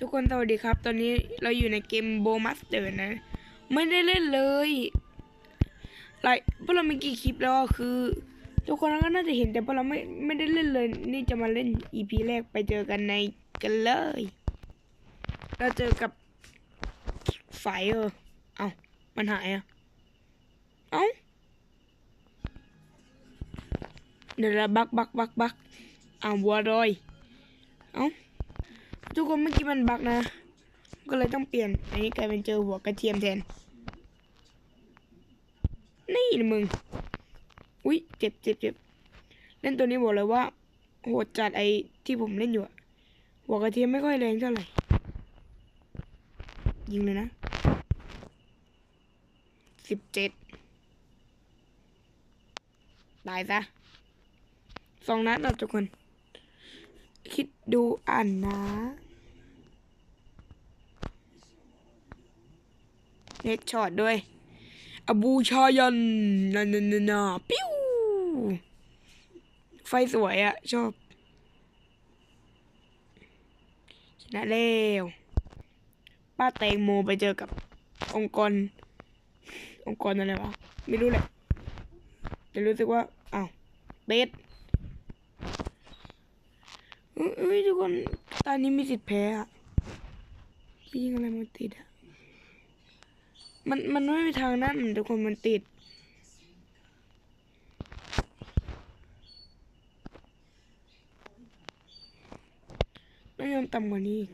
ทุกคนสวัสดีครับ ตอนนี้เราอยู่ในเกมโบมัสเตอร์นะ ไม่ได้เล่นเลยหลายพวกเรามีกี่คลิปแล้วคือ ทุกคนก็น่าจะเห็นแต่พวกเราไม่ไม่ได้เล่นเลย นี่จะมาเล่น EP แรกไปเจอกันในกันเลย เราเจอกับไฟเออเอามันหายอะเอาเดี๋ยวเราบักบักบักบักเอาบัวลอยเอา ทุกคนเมื่อกี้มันบักนะ ก็เลยต้องเปลี่ยน อันนี้กลายเป็นเจอหัวกระเทียมแทน นี่นะมึง อุ้ยเจ็บเจ็บเจ็บเล่นตัวนี้บอกเลยว่า โหดจัดไอที่ผมเล่นอยู่อะหัวกระเทียมไม่ค่อยแรงเท่าไหร่ ยิงเลยนะสิบเจ็ดตายซะสองนัดเราทุกคน คิดดูอ่านนะ เน็ตช็อตด้วยอบูชายันนานานานาปิ้วไฟสวยอะชอบชนะแล้วป้าแตงโมไปเจอกับองค์กร องค์กรอะไรวะ ไม่รู้แหละ แต่รู้สึกว่าอ้าวเบสเอ้ยเอ้ยทุกคนตอนนี้มีสิทธิ์แพ้อะยิงอะไรมันติดอะ มันมันไม่มีทางนั้นทุกคนมันติด ต้องยอมต่ำกว่านี้อีก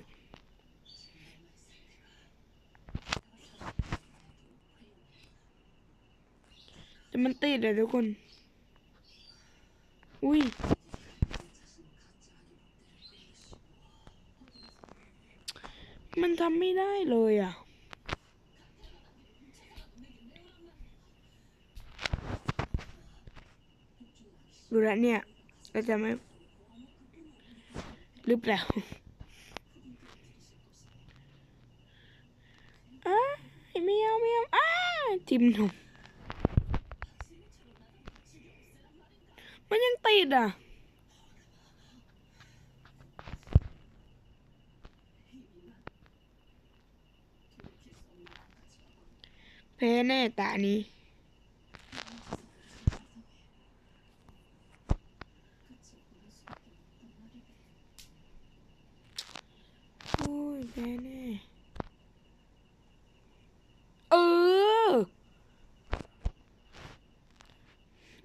แต่มันติดเลยทุกคน อุ้ยมันทำไม่ได้เลยอะ ดูแลเนี่ยเราจะไม่หรือเปล่าอ้าไม่เอาไม่เอาอ้าจิ้มนมมันยังติดอะแพ้แน่ตานี้ โอ้ยแพ้แน่ เออ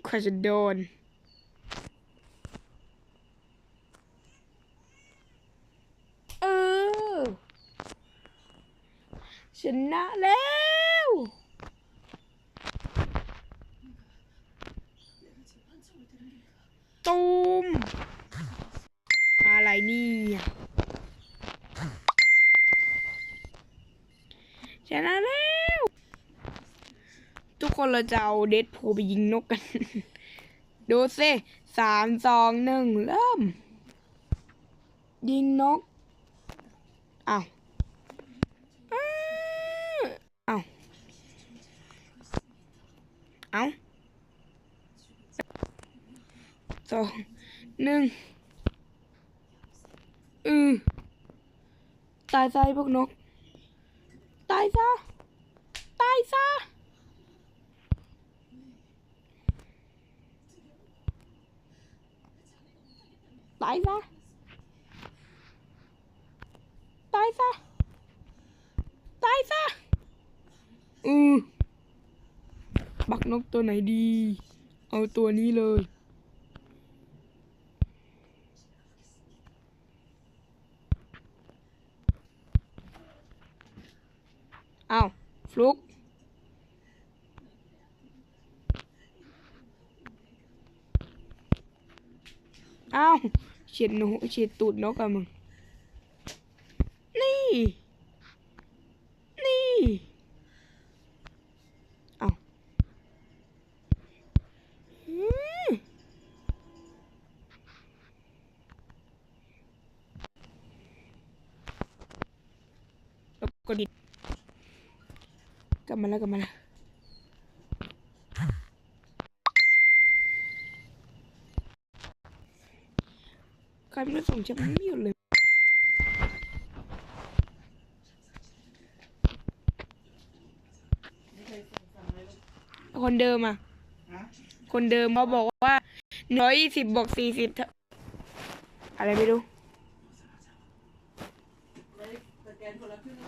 ใครจะโดน เออ ชนะแล้ว ตูม อะไรเนี่ยชนะแล้ว ทุกคนเราจะเอาเดดพูลไปยิงนกกัน ดูสิสามสองหนึ่งเริ่ม ยิงนกอ้าวอ้าวอ้าวอ้าสองหนึ่งอือตายใจพวกนก ตายซะ ตายซะายซะ ตายซะ ตายซะ อือ บักนกตัวไหนดี เอาตัวนี้เลย เอาฟลุกอ้าว เฉียดหนูเฉียดตูดนกอะมึง นี่ นี่ เอาก็ดิกลับมาแล้วกลับมาแล้วายเป็นส่งแชมม่หยุดเลยคนเดิมอะ คนเดิมเขาบอกว่าหน้อยยี่สิบบวกสี่สิบอะไรไม่รู้